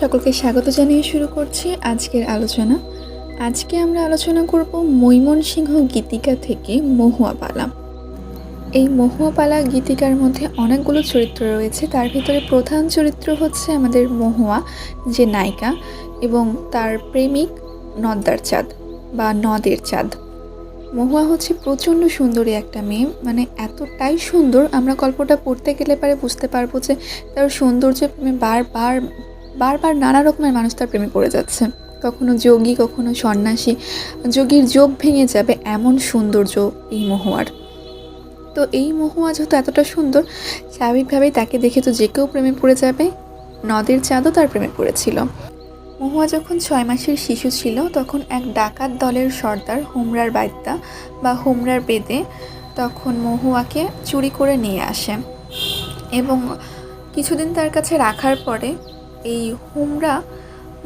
সকলকে স্বাগত জানিয়ে শুরু করছি আজকের আলোচনা। আজকে আমরা আলোচনা করব মৈমনসিংহ গীতিকা থেকে মহুয়াপালা। এই মহুয়াপালা গীতিকার মধ্যে অনেকগুলো চরিত্র রয়েছে। তার ভিতরে প্রধান চরিত্র হচ্ছে আমাদের মহুয়া, যে নায়িকা, এবং তার প্রেমিক নদ্দার চাঁদ বা নদের চাঁদ। মহুয়া হচ্ছে প্রচণ্ড সুন্দরী একটা মেয়ে মানে এতটাই সুন্দর, আমরা গল্পটা পড়তে গেলে পারে বুঝতে পারব যে তার সৌন্দর্যের প্রেমে বারবার বারবার নানা রকমের মানুষ তার প্রেমে পড়ে যাচ্ছে। কখনো যোগী, কখনো সন্ন্যাসী। যোগীর যোগ ভেঙে যাবে এমন সৌন্দর্য এই মহুয়ার। তো এই মহুয়া যেহেতু এতটা সুন্দর, স্বাভাবিকভাবেই তাকে দেখে তো যে কেউ প্রেমে পড়ে যাবে, নদের চাঁদও তার প্রেমে পড়েছিল। মহুয়া যখন ছয় মাসের শিশু ছিল, তখন এক ডাকাত দলের সর্দার হুমরার বাইদ্যা বা হুমরার বেদে তখন মহুয়াকে চুরি করে নিয়ে আসে। এবং কিছুদিন তার কাছে রাখার পরে এই হুমরা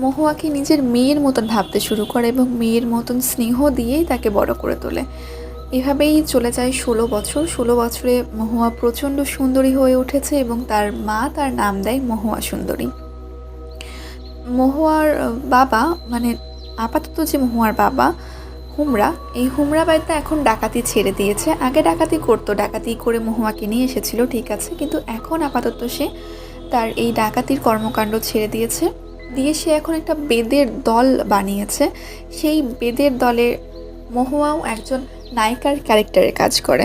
মহুয়াকে নিজের মেয়ের মতন ভাবতে শুরু করে এবং মেয়ের মতন স্নেহ দিয়েই তাকে বড় করে তোলে। এভাবেই চলে যায় ষোলো বছর। ষোলো বছরে মহুয়া প্রচণ্ড সুন্দরী হয়ে উঠেছে এবং তার মা তার নাম দেয় মহুয়া সুন্দরী। মহুয়ার বাবা মানে আপাতত যে মহুয়ার বাবা হুমরা, এই হুমরা বাড়িতে এখন ডাকাতি ছেড়ে দিয়েছে। আগে ডাকাতি করতো, ডাকাতি করে মহুয়াকে নিয়ে এসেছিল, ঠিক আছে। কিন্তু এখন আপাতত সে তার এই ডাকাতির কর্মকাণ্ড ছেড়ে দিয়েছে। দিয়ে সে এখন একটা বেদের দল বানিয়েছে। সেই বেদের দলে মহুয়াও একজন নায়িকার ক্যারেক্টারে কাজ করে।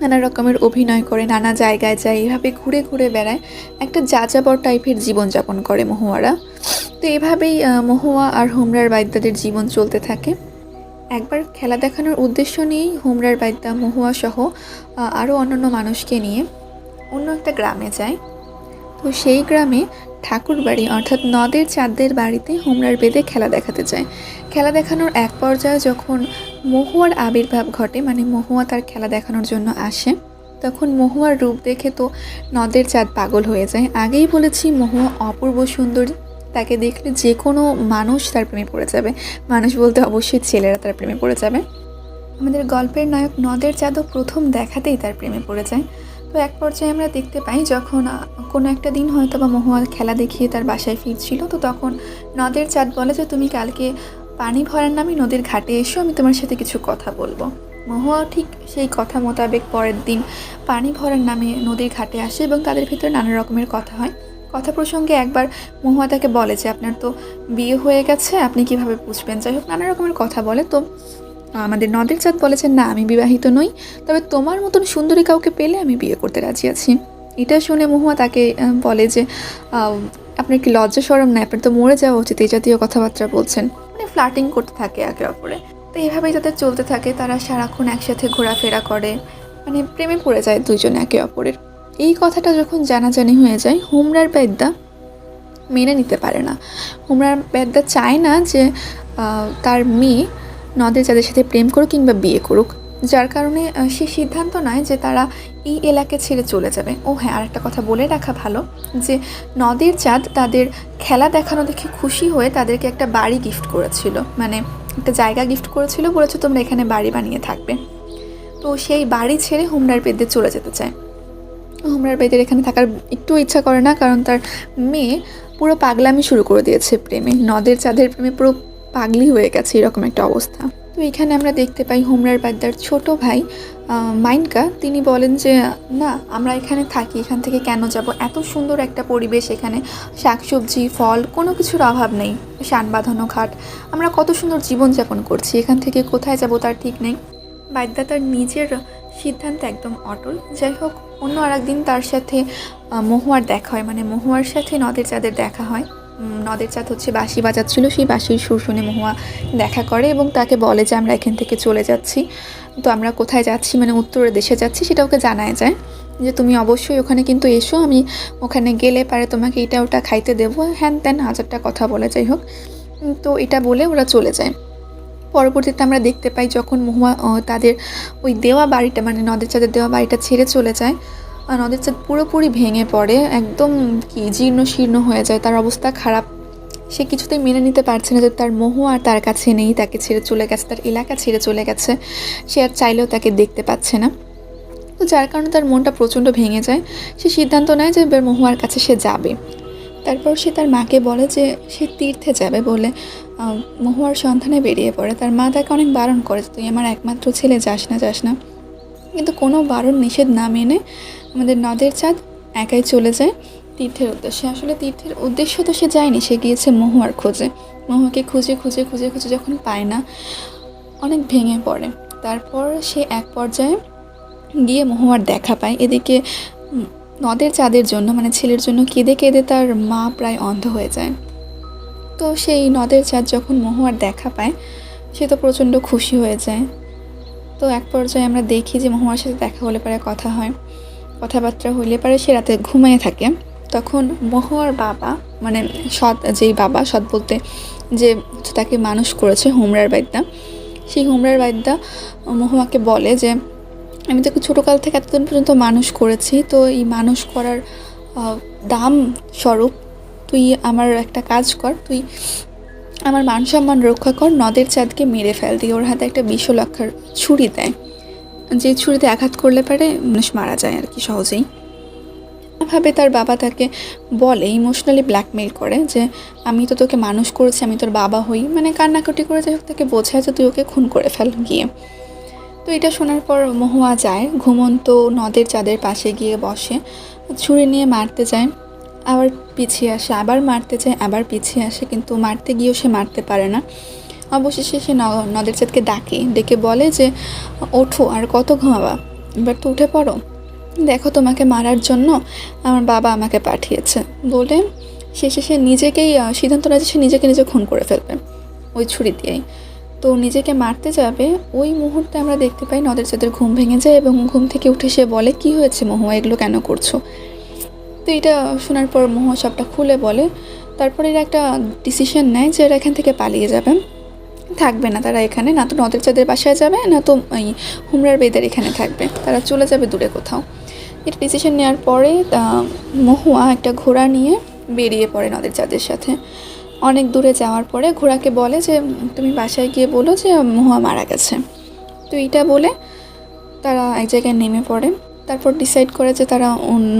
নানা রকমের অভিনয় করে, নানা জায়গায় যায়, এভাবে ঘুরে ঘুরে বেড়ায়। একটা যাযাবর টাইপের জীবনযাপন করে মহুয়ারা। তো এভাবেই মহুয়া আর হোমরার বাইদ্যাদের জীবন চলতে থাকে। একবার খেলা দেখানোর উদ্দেশ্য নিয়েই হোমরার বাইদ্যা মহুয়া সহ আরও অন্যান্য মানুষকে নিয়ে অন্য একটা গ্রামে যায়। তো সেই গ্রামে ঠাকুর বাড়ি অর্থাৎ নদের চাঁদের বাড়িতে হোমরার বেদে খেলা দেখাতে যায়। খেলা দেখানোর এক পর্যায়ে যখন মহুয়ার আবির্ভাব ঘটে মানে মহুয়া তার খেলা দেখানোর জন্য আসে, তখন মহুয়ার রূপ দেখে তো নদের চাঁদ পাগল হয়ে যায়। আগেই বলেছি, মহুয়া অপূর্ব সুন্দরী। তাকে দেখলে যে কোনো মানুষ তার প্রেমে পড়ে যাবে। মানুষ বলতে অবশ্যই ছেলেরা তার প্রেমে পড়ে যাবে। আমাদের গল্পের নায়ক নদের চাঁদও প্রথম দেখাতেই তার প্রেমে পড়ে যায়। তো এক পর্যায়ে আমরা দেখতে পাই যখন কোনো একটা দিন হয়তো বা মহুয়া খেলা দেখিয়ে তার বাসায় ফিরছিল, তো তখন নদের চাঁদ বলে যে, তুমি কালকে পানি ভরার নামে নদীর ঘাটে এসো, আমি তোমার সাথে কিছু কথা বলব। মহুয়াও ঠিক সেই কথা মোতাবেক পরের দিন পানি ভরার নামে নদীর ঘাটে আসে এবং তাদের ভিতরে নানা রকমের কথা হয়। কথা প্রসঙ্গে একবার মহুয়া তাকে বলে যে, আপনার তো বিয়ে হয়ে গেছে, আপনি কীভাবে বুঝবেন? যাই হোক নানা রকমের কথা বলে। তো আমাদের নদের চাঁদ বলেছেন, না, আমি বিবাহিত নই, তবে তোমার মতন সুন্দরী কাউকে পেলে আমি বিয়ে করতে রাজি আছি। এটা শুনে মহুয়া তাকে বলে যে আপনার কি লজ্জা সরম? না, আপনার তো মরে যাওয়া উচিত। এই জাতীয় কথাবার্তা বলছেন। মানে ফ্লাটিং করতে থাকে একে অপরে। তো এইভাবেই যাদের চলতে থাকে, তারা সারাক্ষণ একসাথে ঘোরাফেরা করে। মানে প্রেমে পড়ে যায় দুইজন একে অপরের। এই কথাটা যখন জানাজানি হয়ে যায়, হুমরার বেদ্যা মেনে নিতে পারে না। হুমরার বেদ্যা চায় না যে তার মেয়ে নদের যাদের সাথে প্রেম করুক কিংবা বিয়ে করুক। যার কারণে সে সিদ্ধান্ত নেয় যে তারা এই এলাকা ছেড়ে চলে যাবে। ও হ্যাঁ আরেকটা কথা বলে রাখা ভালো যে, নদের চাঁদ তাদের খেলা দেখানো দেখে খুশি হয়ে তাদেরকে একটা বাড়ি গিফট করেছিল। মানে একটা জায়গা গিফট করেছিল বলেছে, তোমরা এখানে বাড়ি বানিয়ে থাকবে। তো সেই বাড়ি ছেড়ে হুমরার বেদে চলে যেতে চায়। হুমরার বেদের এখানে থাকার একটু ইচ্ছা করে না, কারণ তার মেয়ে পুরো পাগলামি শুরু করে দিয়েছে প্রেমে। নদের চাঁদের প্রেমে পুরো পাগলি হয়ে গেছে এরকম একটা অবস্থা। তো এখানে আমরা দেখতে পাই হোমরার বাদ্দার ছোট ভাই মাইনকা। তিনি বলেন যে, না, আমরা এখানে থাকি, এখান থেকে কেন যাব? এত সুন্দর একটা পরিবেশ এখানে। শাকসবজি, ফল, কোনো কিছুর অভাব নেই। শান বাঁধানো ঘাট। আমরা কত সুন্দর জীবনযাপন করছি। এখান থেকে কোথায় যাব তার ঠিক নেই। বাদ্যা তার নিজের সিদ্ধান্তে একদম অটল। যাই হোক, অন্য আরেকদিন তার সাথে মহুয়ার দেখা হয়। মানে মহুয়ার সাথে নদের চাঁদের দেখা হয়। নদের চাঁদ হচ্ছে বাঁশি বাজাচ্ছিল, সেই বাঁশির সুর শুনে মহুয়া দেখা করে এবং তাকে বলে যে, আমরা এখান থেকে চলে যাচ্ছি। তো আমরা কোথায় যাচ্ছি মানে উত্তরের দেশে যাচ্ছি, সেটা ওকে জানায় যায় যে, তুমি অবশ্যই ওখানে কিন্তু এসো, আমি ওখানে গেলে পারে তোমাকে এটা ওটা খাইতে দেবো। হ্যান ত্যান, হাজারটা কথা বলে, যাই হোক। তো এটা বলে ওরা চলে যায়। পরবর্তীতে আমরা দেখতে পাই যখন মহুয়া তাদের ওই দেওয়া বাড়িটা মানে নদের চাঁদের দেওয়া বাড়িটা ছেড়ে চলে যায় নদের চাঁদ পুরোপুরি ভেঙে পড়ে, একদম কি জীর্ণ শীর্ণ হয়ে যায়, তার অবস্থা খারাপ। সে কিছুতেই মেনে নিতে পারছে না যে তার মোহ আর তার কাছে নেই, তাকে ছেড়ে চলে গেছে, তার এলাকা ছেড়ে চলে গেছে। সে আর চাইলেও তাকে দেখতে পাচ্ছে না। তো যার কারণে তার মনটা প্রচণ্ড ভেঙে যায়। সে সিদ্ধান্ত নেয় যে মহুয়ার কাছে সে যাবে। তারপর সে তার মাকে বলে যে সে তীর্থে যাবে বলে মহুয়ার সন্ধানে বেরিয়ে পড়ে। তার মা তাকে অনেক বারণ করে তুই আমার একমাত্র ছেলে, যাস না যাস না। কিন্তু কোনো বারণ নিষেধ না মেনে আমাদের নদের চাঁদ একাই চলে যায়। তীর্থের উদ্দেশ্যে। আসলে তীর্থের উদ্দেশ্য তো সে যায়নি, সে গিয়েছে মহুয়ার খোঁজে। মহুয়াকে খুঁজে খুঁজে খুঁজে খুঁজে যখন পায় না, অনেক ভেঙে পড়ে। তারপর সে এক পর্যায়ে গিয়ে মহুয়ার দেখা পায়। এদিকে নদের চাঁদের জন্য মানে ছেলের জন্য কেঁদে কেঁদে তার মা প্রায় অন্ধ হয়ে যায়। তো সেই নদের চাঁদ যখন মহুয়ার দেখা পায়, সে তো প্রচণ্ড খুশি হয়ে যায়। তো এক পর্যায়ে আমরা দেখি যে মহুয়ার সাথে দেখা হলে পারে কথা হয়। কথাবার্তা হইলে পারে সে রাতে ঘুমিয়ে থাকে। তখন মহুয়ার বাবা মানে সৎ যেই বাবা, সৎ বলতে যে তাকে মানুষ করেছে হুমরার বাদ্যা সেই হুমরার বাদ্যা মহুয়াকে বলে যে, আমি তোকে ছোটোকাল থেকে এতদিন পর্যন্ত মানুষ করেছি, তো এই মানুষ করার দাম স্বরূপ তুই আমার একটা কাজ কর, তুই আমার মান সম্মান রক্ষা কর, নদের চাঁদকে মেরে ফেল, দিয়ে ওর হাতে একটা বিশ্বলক্ষার ছুরি দেয়। যে ছুরিতে আঘাত করলে পারে, মানুষ মারা যায় আর কি সহজেই। ভাবে তার বাবা তাকে বলে ইমোশনালি ব্ল্যাকমেল করে যে, আমি তো তোকে মানুষ করেছি, আমি তোর বাবা হই। মানে কান্নাকাটি করে যাই হোক, তাকে বোঝায় যে, তুই ওকে খুন করে ফেল গিয়ে। তো এটা শোনার পর মহুয়া যায়, ঘুমন্ত নদের চাঁদের পাশে গিয়ে বসে, ছুরি নিয়ে মারতে যায়, আবার পিছিয়ে আসে, আবার মারতে যায়, আবার পিছিয়ে আসে, কিন্তু মারতে গিয়েও সে মারতে পারে না। অবশেষে সে নদের চাঁদকে ডাকে, ডেকে বলে যে, ওঠো আর কত ঘুমাবা? এবার তো উঠে পড়ো। দেখো তোমাকে মারার জন্য আমার বাবা আমাকে পাঠিয়েছে। বলে শেষে সে নিজেকেই সিদ্ধান্ত নেয় সে নিজেকে নিজে খুন করে ফেলবে ওই ছুরি দিয়েই। তো নিজেকে মারতে যাবে, ওই মুহূর্তে আমরা দেখতে পাই নদের চাঁদের ঘুম ভেঙে যায় এবং ঘুম থেকে উঠে সে বলে, কি হয়েছে মহুয়া, এগুলো কেন করছ? তো এটা শোনার পর মহুয়া সবটা খুলে বলে, তারপরে এরা একটা ডিসিশন নেয় যে এরা এখান থেকে পালিয়ে যাবে। থাকবে না। তারা এখানে না তো নদের চাঁদের বাসায় যাবে, না তো এই হুমরার বেদের এখানে থাকবে। তারা চলে যাবে দূরে কোথাও। এটা ডিসিশন নেওয়ার পরে মহুয়া একটা ঘোড়া নিয়ে বেরিয়ে পড়ে নদের চাঁদের সাথে। অনেক দূরে যাওয়ার পরে ঘোড়াকে বলে যে, তুমি বাসায় গিয়ে বলো যে, মহুয়া মারা গেছে। তো এইটা বলে তারা এক জায়গায় নেমে পড়ে। তারপর ডিসাইড করে যে তারা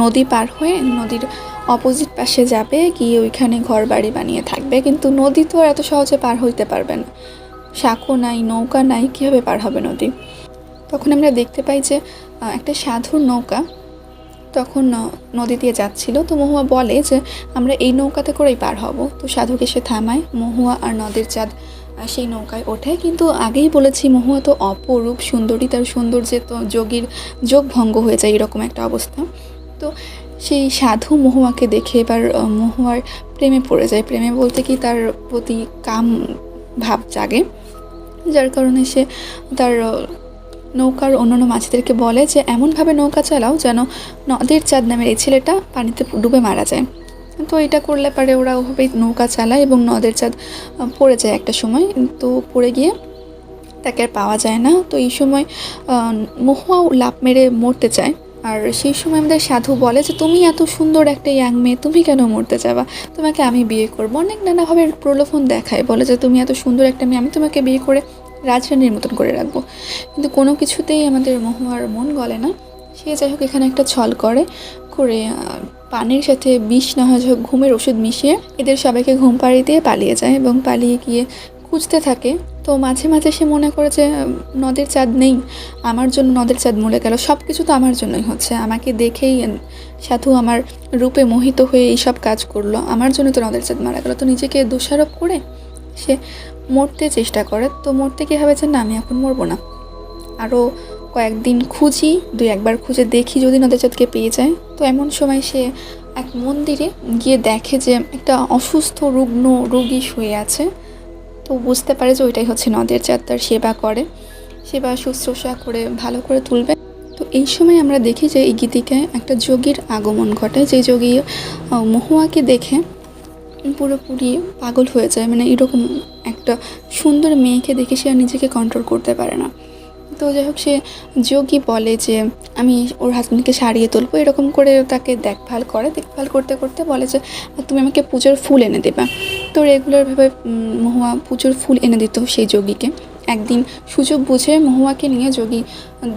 নদী পার হয়ে নদীর অপোজিট পাশে যাবে, গিয়ে ওইখানে ঘর বাড়ি বানিয়ে থাকবে। কিন্তু নদী তো আর এত সহজে পার হইতে পারবে না। সাঁকো নাই, নৌকা নাই, কীভাবে পার হবে নদী? তখন আমরা দেখতে পাই যে একটা সাধুর নৌকা তখন নদী দিয়ে যাচ্ছিল। তো মহুয়া বলে যে, আমরা এই নৌকাতে করেই পার হব। তো সাধুকে সে থামায়। মহুয়া আর নদের চাঁদ সেই নৌকায় ওঠে। কিন্তু আগেই বলেছি, মহুয়া তো অপরূপ, সুন্দরী, তার সৌন্দর্যে তো যোগীর যোগ ভঙ্গ হয়ে যায় এরকম একটা অবস্থা। তো সেই সাধু মহুয়াকে দেখে এবার মহুয়ার প্রেমে পড়ে যায়। প্রেমে বলতে কি তার প্রতি কাম, ভাব জাগে। যার কারণে সে তার নৌকার অন্যান্য মাছেদেরকে বলে যে, এমনভাবে নৌকা চালাও যেন নদের চাঁদ নামের এই ছেলেটা পানিতে ডুবে মারা যায়। তো এটা করলে পারে ওরা ওভাবেই নৌকা চালায় এবং নদের চাঁদ পড়ে যায় একটা সময়। তো পড়ে গিয়ে তাকে আর পাওয়া যায় না। তো এই সময় মহুয়াও লাভ মেরে মরতে চায়। আর সেই সময় আমাদের সাধু বলে যে, তুমি এত সুন্দর একটা ইয়াং মেয়ে, তুমি কেন মরতে যাবা? তোমাকে আমি বিয়ে করব। অনেক নানাভাবে প্রলোভন দেখায়, বলে যে, তুমি এত সুন্দর একটা মেয়ে, আমি তোমাকে বিয়ে করে রাজরানীর মতন করে রাখব। কিন্তু কোনো কিছুতেই আমাদের মহুয়ার মন গলে না। সে যাই হোক, এখানে একটা ছল করে করে পানির সাথে বিষ না হয় ঘুমের ওষুধ মিশিয়ে এদের সবাইকে ঘুম পাড়িয়ে দিয়ে পালিয়ে যায় এবং পালিয়ে গিয়ে খুঁজতে থাকে, তো মাঝে মাঝে সে মনে করে যে, নদের চাঁদ নেই, আমার জন্য নদের চাঁদ মরে গেল। সব কিছু তো আমার জন্যই হচ্ছে। আমাকে দেখেই সাধু আমার রূপে মোহিত হয়ে এই সব কাজ করল। আমার জন্য তো নদের চাঁদ মারা গেল। তো নিজেকে দোষারোপ করে সে মরতে চেষ্টা করে। তো মরতে কী হবে যে, না, আমি এখন মরবো না। আরও কয়েকদিন খুঁজি, দুই একবার খুঁজে দেখি যদি নদের চাঁদকে পেয়ে যায়। তো এমন সময় সে এক মন্দিরে গিয়ে দেখে যে, একটা অসুস্থ রুগ্ন রোগী শুয়ে আছে। তো বুঝতে পারে যে ওইটাই হচ্ছে নদের যাত্রার সেবা করে। সেবা, শুশ্রূষা করে ভালো করে তুলবে। তো এই সময় আমরা দেখি যে এই গীতিকায় একটা যোগীর আগমন ঘটে। যে যোগী মহুয়াকে দেখে পুরোপুরি পাগল হয়ে যায়। মানে এরকম একটা সুন্দর মেয়েকে দেখে সে আর নিজেকে কন্ট্রোল করতে পারে না। তো যাই হোক, সে যোগী বলে যে, আমি ওর হাজব্যান্ডকে সারিয়ে তুলবো। এরকম করে তাকে দেখভাল করে। দেখভাল করতে করতে বলে যে, তুমি আমাকে পুজোর ফুল এনে দেবা। তো রেগুলারভাবে মহুয়া পুজোর ফুল এনে দিত সেই যোগীকে। একদিন সুযোগ বুঝে মহুয়াকে নিয়ে যোগী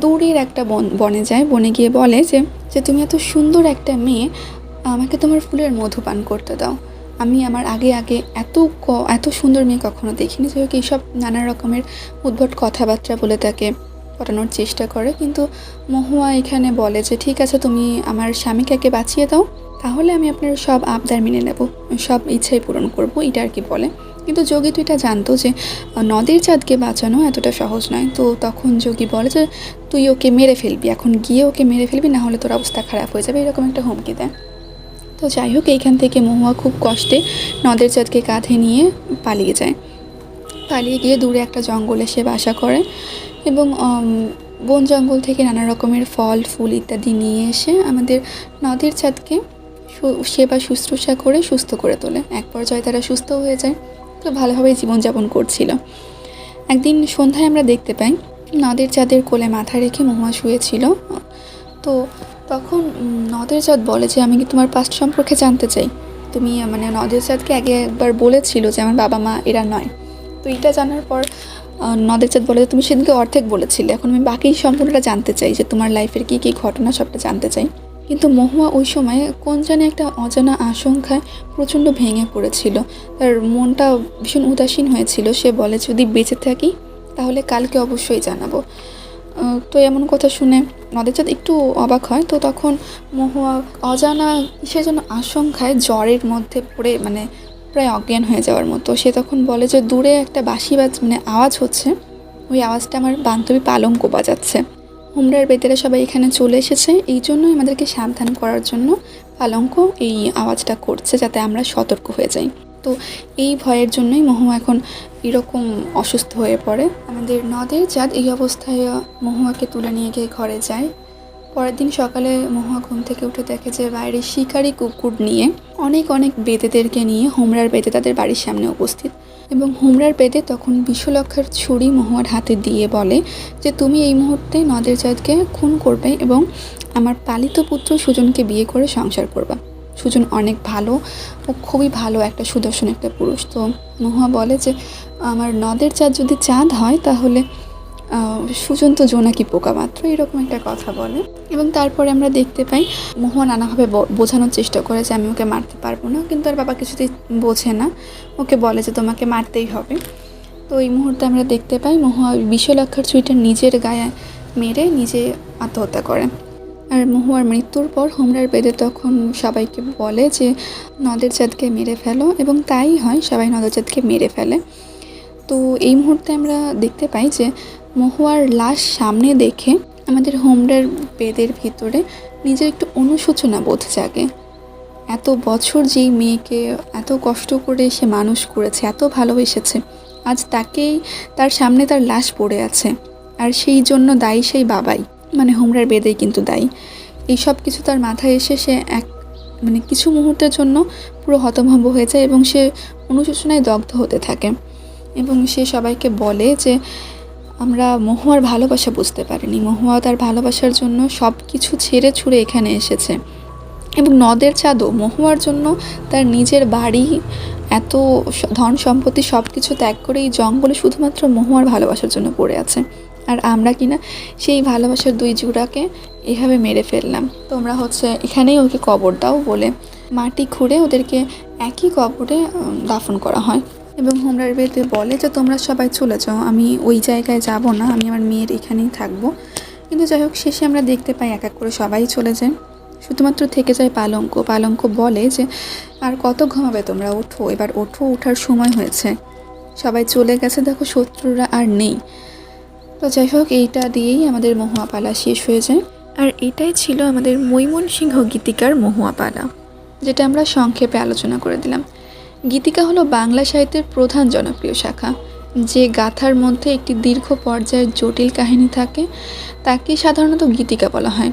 দূরের একটা বন, বনে যায়। বনে গিয়ে বলে যে যে তুমি এত সুন্দর একটা মেয়ে, আমাকে তোমার ফুলের মধু পান করতে দাও। আমি আমার আগে আগে এত এত সুন্দর মেয়ে কখনো দেখিনি। যাই হোক, এইসব নানা রকমের উদ্ভট কথাবার্তা বলে তাকে পটানোর চেষ্টা করে, কিন্তু মহুয়া এখানে বলে যে, ঠিক আছে, তুমি আমার স্বামীকে বাঁচিয়ে দাও, তাহলে আমি আপনার সব আবদার মেনে নেব, সব ইচ্ছাই পূরণ করব, এটা আর কি বলে। কিন্তু যোগী তো এটা জানতো যে, নদের চাঁদকে বাঁচানো এতটা সহজ নয়। তো তখন যোগী বলে যে, তুই ওকে মেরে ফেলবি, এখন গিয়ে ওকে মেরে ফেলবি, না হলে তোর অবস্থা খারাপ হয়ে যাবে, এরকম একটা হুমকি দেয়। তো যাই হোক, এইখান থেকে মহুয়া খুব কষ্টে নদের চাঁদকে কাঁধে নিয়ে পালিয়ে যায়। পালিয়ে গিয়ে দূরে একটা জঙ্গলে সে বাসা করে। এবং বন জঙ্গল থেকে নানা রকমের ফল, ফুল ইত্যাদি নিয়ে এসে আমাদের নদের চাঁদকে সেবা শুশ্রূষা করে সুস্থ করে তোলে। এক পর্যায়ে তারা সুস্থ হয়ে যায়। তো ভালোভাবে জীবনযাপন করছিল। একদিন সন্ধ্যায় আমরা দেখতে পাই, নদের চাঁদের কোলে মাথা রেখে মহুয়া শুয়েছিল। তো তখন নদের চাঁদ বলে যে, আমি কি তোমার পাস্ট সম্পর্কে জানতে চাই? তুমি মানে নদের চাঁদকে আগে একবার বলেছিল যে, আমার বাবা মা এরা নয়। তো এটা জানার পর আহ, নদের চাঁদ বলে যে তুমি সেদিনকে অর্ধেক বলেছিলে। এখন আমি বাকি সম্পূর্ণটা জানতে চাই যে তোমার লাইফের কী কী ঘটনা সবটা জানতে চাই। কিন্তু মহুয়া ওই সময় কোন জানে একটা অজানা আশঙ্কায় প্রচণ্ড ভেঙে পড়েছিল। তার মনটা ভীষণ উদাসীন হয়েছিল। সে বলে যদি বেঁচে থাকি তাহলে কালকে অবশ্যই জানাব। তো এমন কথা শুনে নদেচাঁদ একটু অবাক হয়। তো তখন মহুয়া অজানা কিসের জন্য আশঙ্কায় জ্বরের মধ্যে পড়ে মানে প্রায় অজ্ঞান হয়ে যাওয়ার মতো। সে তখন বলে যে, দূরে একটা বাঁশি বাজ মানে আওয়াজ হচ্ছে। ওই আওয়াজটা আমার বান্ধবী পালঙ্ক বাজাচ্ছে। হুমরার বেতেরা সবাই এখানে চলে এসেছে। এই জন্যই আমাদেরকে সাবধান করার জন্য পালঙ্ক এই আওয়াজটা করছে, যাতে আমরা সতর্ক হয়ে যাই। তো এই ভয়ের জন্যই মহুয়া এখন এরকম অসুস্থ হয়ে পড়ে। আমাদের নদের চাঁদ এই অবস্থায় মহুয়াকে তুলে নিয়ে গিয়ে ঘরে যায়। পরের দিন সকালে মহুয়া ঘুম থেকে উঠে দেখে যে বাইরে শিকারি কুকুর নিয়ে অনেক অনেক বেদেদেরকে নিয়ে হোমরার বেদে তাদের বাড়ির সামনে উপস্থিত। এবং হোমরার বেদে তখন বিশ্বলক্ষার ছুরি মহুয়ার হাতে দিয়ে বলে যে, তুমি এই মুহূর্তে নদের চাঁদকে খুন করবে এবং আমার পালিত পুত্র সুজনকে বিয়ে করে সংসার করবা। সুজন অনেক ভালো ও খুবই ভালো একটা সুদর্শন একটা পুরুষ। তো মহুয়া বলে যে, আমার নদের চাঁদ যদি চাঁদ হয় তাহলে সুজন তো জোনাকি পোকা মাত্র, এরকম একটা কথা বলে। এবং তারপরে আমরা দেখতে পাই মহুয়া নানাভাবে বোঝানোর চেষ্টা করে যে আমি ওকে মারতে পারব না, কিন্তু আর বাবা কিছুতেই বোঝে না। ওকে বলে যে তোমাকে মারতেই হবে। তো এই মুহূর্তে আমরা দেখতে পাই মহুয়া বিশ্বলক্ষার ছুরিটা নিজের গায়ে মেরে নিজে আত্মহত্যা করে। আর মহুয়ার মৃত্যুর পর হোমরার বেদে তখন সবাইকে বলে যে, নদের চাঁদকে মেরে ফেলো। এবং তাই হয়, সবাই নদের চাঁদকে মেরে ফেলে। তো এই মুহূর্তে আমরা দেখতে পাই যে মহুয়ার লাশ সামনে দেখে আমাদের হোমরার বেদের ভিতরে নিজের একটু অনুশোচনা বোধ জাগে। এত বছর যেই মেয়েকে এত কষ্ট করে সে মানুষ করেছে, এত ভালোবেসেছে, আজ তাকেই তার সামনে তার লাশ পড়ে আছে। আর সেই জন্য দায়ী সেই বাবাই মানে হোমরার বেদেই কিন্তু দায়ী। এই সব কিছু তার মাথায় এসে সে এক মানে কিছু মুহূর্তের জন্য পুরো হতভম্ব হয়ে যায় এবং সে অনুশোচনায় দগ্ধ হতে থাকে। এবং সে সবাইকে বলে যে আমরা মহুয়ার ভালোবাসা বুঝতে পারিনি। মহুয়া তার ভালোবাসার জন্য সব কিছু ছেড়ে ছুড়ে এখানে এসেছে। এবং নদের চাঁদও মহুয়ার জন্য তার নিজের বাড়ি, এত ধন সম্পত্তি সব কিছু ত্যাগ করে এই জঙ্গলে শুধুমাত্র মহুয়ার ভালোবাসার জন্য পড়ে আছে। আর আমরা কিনা সেই ভালোবাসার দুই জুড়াকে এভাবে মেরে ফেললাম। তোমরা হচ্ছে এখানেই ওকে কবর দাও বলে মাটি খুঁড়ে ওদেরকে একই কবরে দাফন করা হয়। এবং হোমরার বেদে বলে যে, তোমরা সবাই চলে যাও, আমি ওই জায়গায় যাব না, আমি আমার মেয়ের এখানেই থাকব। কিন্তু যাই হোক, শেষে আমরা দেখতে পাই এক এক করে সবাই চলে যায়। শুধুমাত্র থেকে যায় পালঙ্ক। পালঙ্ক বলে যে, আর কত ঘুমাবে তোমরা? ওঠো। এবার ওঠো, ওঠার সময় হয়েছে। সবাই চলে গেছে। দেখো, শত্রুরা আর নেই। তো যাই হোক, এইটা দিয়েই আমাদের মহুয়াপালা শেষ হয়ে যায়। আর এটাই ছিল আমাদের মৈমনসিংহ গীতিকার মহুয়াপালা, যেটা আমরা সংক্ষেপে আলোচনা করে দিলাম। গীতিকা হলো বাংলা সাহিত্যের প্রধান জনপ্রিয় শাখা। যে গাথার মধ্যে একটি দীর্ঘ পর্যায়ের জটিল কাহিনী থাকে, তাকে সাধারণত গীতিকা বলা হয়।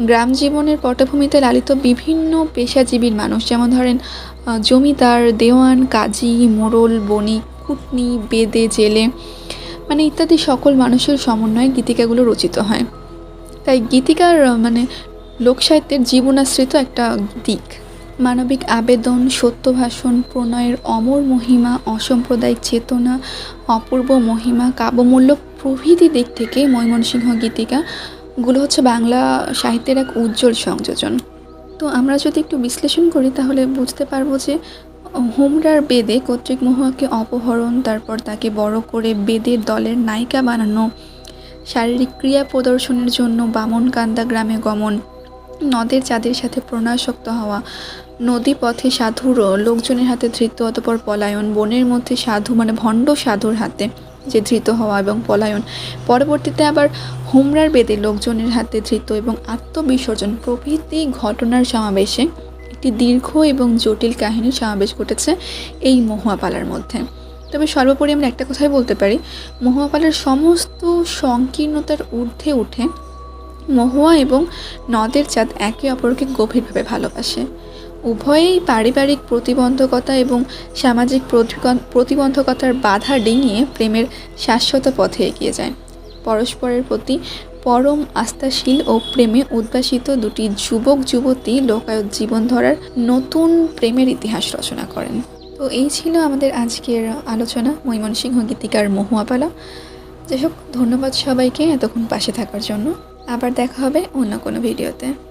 গ্রাম জীবনের পটভূমিতে লালিত বিভিন্ন পেশাজীবীর মানুষ, যেমন ধরেন জমিদার, দেওয়ান, কাজী, মোড়ল, বণিক কুটনি বেদে, জেলে মানে ইত্যাদি সকল মানুষের সমন্বয়ে গীতিকাগুলো রচিত হয়। তাই গীতিকার মানে লোকসাহিত্যের জীবনাশ্রিত একটা দিক। মানবিক আবেদন, সত্যভাষণ, প্রণয়ের অমর মহিমা, অসাম্প্রদায়িক চেতনা, অপূর্ব মহিমা, কাব্যমূল্য প্রভৃতি দিক থেকে ময়মনসিংহ গীতিকা, গুলো হচ্ছে বাংলা সাহিত্যের এক উজ্জ্বল সংযোজন। তো আমরা যদি একটু বিশ্লেষণ করি, তাহলে বুঝতে পারব যে, হোমরার বেদে কর্তৃক মহুয়াকে অপহরণ, তারপর তাকে বড় করে বেদের দলের নায়িকা বানানো, শারীরিক ক্রিয়া প্রদর্শনের জন্য বামনকান্দা গ্রামে গমন, নদের চাঁদের সাথে প্রণয়াসক্ত হওয়া নদী পথে সাধুর লোকজনের হাতে ধৃত অতপর পলায়ন, বনের মধ্যে সাধু মানে ভণ্ড সাধুর হাতে যে ধৃত হওয়া এবং পলায়ন। পরবর্তীতে আবার হুমরার বেদে লোকজনের হাতে ধৃত এবং আত্মবিসর্জন প্রভৃতি ঘটনার সমাবেশে একটি দীর্ঘ এবং জটিল কাহিনীর সমাবেশ ঘটেছে এই মহুয়াপালার মধ্যে। তবে সর্বোপরি আমরা একটা কথাই বলতে পারি, মহুয়াপালার সমস্ত সংকীর্ণতার ঊর্ধ্বে উঠে মহুয়া এবং নদের চাঁদ একে অপরকে গভীরভাবে ভালোবাসে। উভয়েই পারিবারিক প্রতিবন্ধকতা এবং সামাজিক প্রতিবন্ধকতার বাধা ডিঙিয়ে প্রেমের শাশ্বত পথে এগিয়ে যায়। পরস্পরের প্রতি পরম আস্থাশীল ও প্রেমে উদ্ভাসিত দুটি যুবক যুবতী লোকায়ত জীবনধারার নতুন প্রেমের ইতিহাস রচনা করেন। তো এই ছিল আমাদের আজকের আলোচনা। ময়মনসিংহ গীতিকার মহুয়াপালা। যাই হোক, ধন্যবাদ সবাইকে এতক্ষণ পাশে থাকার জন্য। আবার দেখা হবে অন্য কোনো ভিডিওতে।